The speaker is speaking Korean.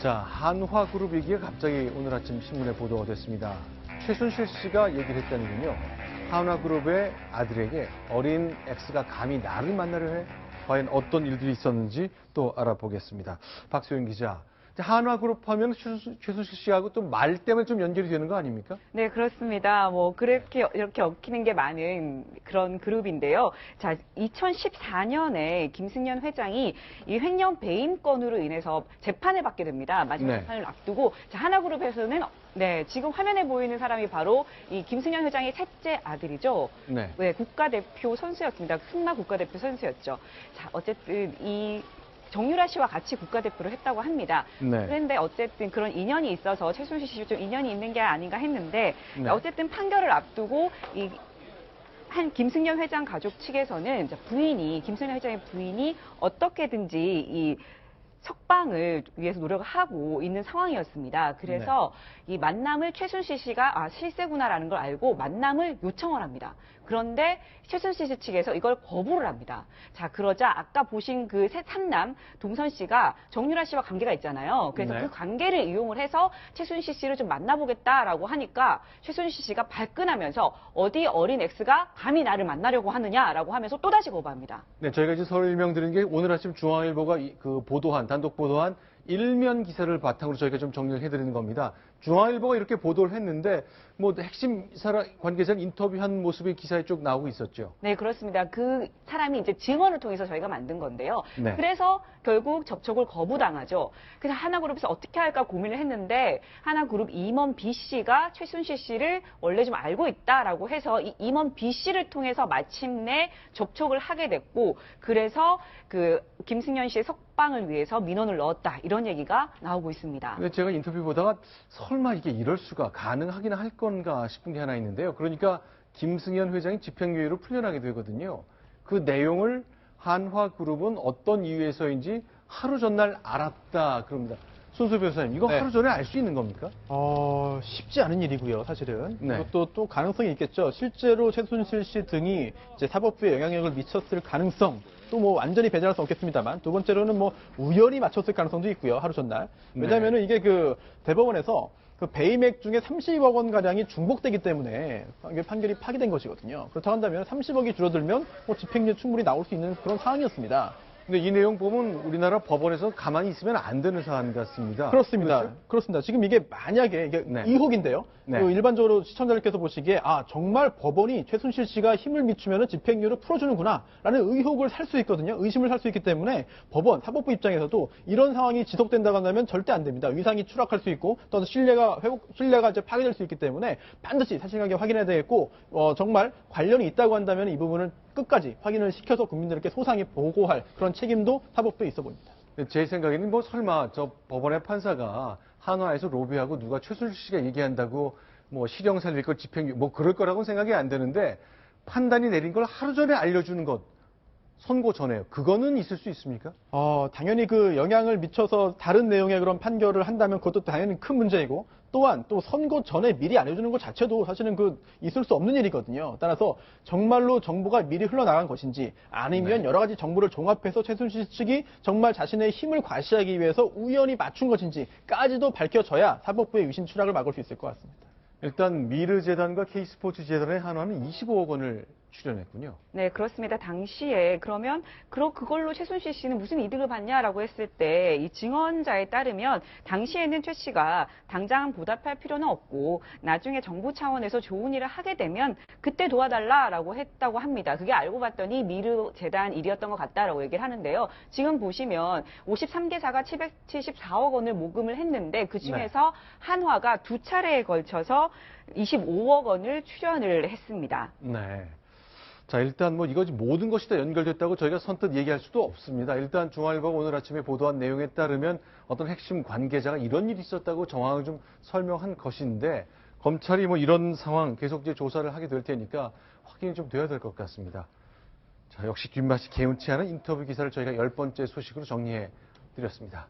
자, 한화그룹 얘기가 갑자기 오늘 아침 신문에 보도가 됐습니다. 최순실 씨가 얘기를 했다는군요. 한화그룹의 아들에게 어린 X가 감히 나를 만나려 해? 과연 어떤 일들이 있었는지 또 알아보겠습니다. 박소영 기자. 한화 그룹 하면 최순- 최순실 씨하고 또 말 때문에 좀 연결이 되는 거 아닙니까? 네, 그렇습니다. 뭐, 그렇게, 이렇게 얽히는 게 많은 그런 그룹인데요. 자, 2014년에 김승연 회장이 이 횡령 배임 건으로 인해서 재판을 받게 됩니다. 마지막 네. 재판을 앞두고, 자, 하나그룹에서는, 네, 지금 화면에 보이는 사람이 바로 이 김승연 회장의 셋째 아들이죠. 네. 네, 국가대표 선수였습니다. 승마 국가대표 선수였죠. 자, 어쨌든 이 정유라 씨와 같이 국가대표를 했다고 합니다. 네. 그런데 어쨌든 그런 인연이 있어서 최순실 씨도 좀 인연이 있는 게 아닌가 했는데 네. 어쨌든 판결을 앞두고 이 한 김승연 회장 가족 측에서는 부인이 김승연 회장의 부인이 어떻게든지 이 석방을 위해서 노력을 하고 있는 상황이었습니다. 그래서 네. 이 만남을 최순실 씨가 아 실세구나라는 걸 알고 만남을 요청을 합니다. 그런데 최순실 씨 측에서 이걸 거부를 합니다. 자 그러자 아까 보신 그 세- 삼남 동선 씨가 정유라 씨와 관계가 있잖아요. 그래서 네. 그 관계를 이용을 해서 최순실 씨를 좀 만나보겠다라고 하니까 최순실 씨가 발끈하면서 어디 어린 X가 감히 나를 만나려고 하느냐라고 하면서 또다시 거부합니다. 네, 저희가 이제 서로 일명 드린 게 오늘 아침 중앙일보가 이- 그 보도한, 단독 보도한 일면 기사를 바탕으로 저희가 좀 정리를 해드리는 겁니다. 중앙일보가 이렇게 보도를 했는데, 뭐, 핵심 사람, 관계자는 인터뷰한 모습이 기사에 쭉 나오고 있었죠. 네, 그렇습니다. 그 사람이 이제 증언을 통해서 저희가 만든 건데요. 네. 그래서 결국 접촉을 거부당하죠. 그래서 하나그룹에서 어떻게 할까 고민을 했는데 하나그룹 임원 B 씨가 최순실 씨를 원래 좀 알고 있다라고 해서 이 임원 B 씨를 통해서 마침내 접촉을 하게 됐고 그래서 그 김승현 씨의 석방을 위해서 민원을 넣었다 이런 얘기가 나오고 있습니다. 근데 제가 인터뷰 보다가 설마 이게 이럴 수가 가능하긴 할 건가 싶은 게 하나 있는데요. 그러니까 김승현 회장이 집행유예로 풀려나게 되거든요. 그 내용을 한화그룹은 어떤 이유에서인지 하루 전날 알았다 그럽니다. 손수 변호사님, 이거 네. 하루 전에 알 수 있는 겁니까? 어, 쉽지 않은 일이고요, 사실은. 네. 이것도 또 가능성이 있겠죠. 실제로 최순실 씨 등이 이제 사법부에 영향력을 미쳤을 가능성, 또 뭐 완전히 배제할 수 없겠습니다만, 두 번째로는 뭐 우연히 맞췄을 가능성도 있고요, 하루 전날. 네. 왜냐면은 이게 그 대법원에서 그 배임액 중에 30억 원 가량이 중복되기 때문에 판결이 파기된 것이거든요. 그렇다고 한다면 30억이 줄어들면 뭐 집행유예 충분히 나올 수 있는 그런 상황이었습니다. 근데 이 내용 보면 우리나라 법원에서 가만히 있으면 안 되는 사안 같습니다. 그렇습니다. 그렇죠? 그렇습니다 지금 이게 만약에 이게 네. 의혹인데요. 네. 그 일반적으로 시청자들께서 보시기에 아 정말 법원이 최순실 씨가 힘을 미치면 집행유예를 풀어주는구나라는 의혹을 살 수 있거든요. 의심을 살 수 있기 때문에 법원 사법부 입장에서도 이런 상황이 지속된다고 한다면 절대 안 됩니다. 위상이 추락할 수 있고 또 신뢰가 회복 신뢰가 이제 파괴될 수 있기 때문에 반드시 사실관계 확인해야 되겠고 어, 정말 관련이 있다고 한다면 이 부분을 끝까지 확인을 시켜서 국민들께 소상히 보고할 그런 책임도 사법부에 있어 보입니다. 제 생각에는 뭐 설마 저 법원의 판사가 한화에서 로비하고 누가 최순실 씨가 얘기한다고 뭐 실형 살릴 걸 집행유 뭐 그럴 거라고는 생각이 안 드는데 판단이 내린 걸 하루 전에 알려주는 것 선고 전에요. 그거는 있을 수 있습니까? 어, 당연히 그 영향을 미쳐서 다른 내용의 그런 판결을 한다면 그것도 당연히 큰 문제이고 또한 또 선고 전에 미리 알려주는 것 자체도 사실은 그 있을 수 없는 일이거든요. 따라서 정말로 정보가 미리 흘러나간 것인지 아니면 네. 여러 가지 정보를 종합해서 최순실 측이 정말 자신의 힘을 과시하기 위해서 우연히 맞춘 것인지까지도 밝혀져야 사법부의 유신 추락을 막을 수 있을 것 같습니다. 일단 미르재단과 K스포츠 재단의 한화는 25억 원을 출연했군요. 네, 그렇습니다. 당시에 그러면 그러 그걸로 최순실 씨는 무슨 이득을 받냐라고 했을 때 이 증언자에 따르면 당시에는 최 씨가 당장 보답할 필요는 없고 나중에 정부 차원에서 좋은 일을 하게 되면 그때 도와달라라고 했다고 합니다. 그게 알고 봤더니 미르 재단 일이었던 것 같다라고 얘기를 하는데요. 지금 보시면 53개사가 774억 원을 모금을 했는데 그 중에서 한화가 두 차례에 걸쳐서 25억 원을 출연을 했습니다. 네. 자, 일단 뭐 이것이 모든 것이 다 연결됐다고 저희가 선뜻 얘기할 수도 없습니다. 일단 중앙일보가 오늘 아침에 보도한 내용에 따르면 어떤 핵심 관계자가 이런 일이 있었다고 정황을 좀 설명한 것인데 검찰이 뭐 이런 상황 계속 이제 조사를 하게 될 테니까 확인이 좀 돼야 될 것 같습니다. 자, 역시 뒷맛이 개운치 않은 인터뷰 기사를 저희가 열 번째 소식으로 정리해 드렸습니다.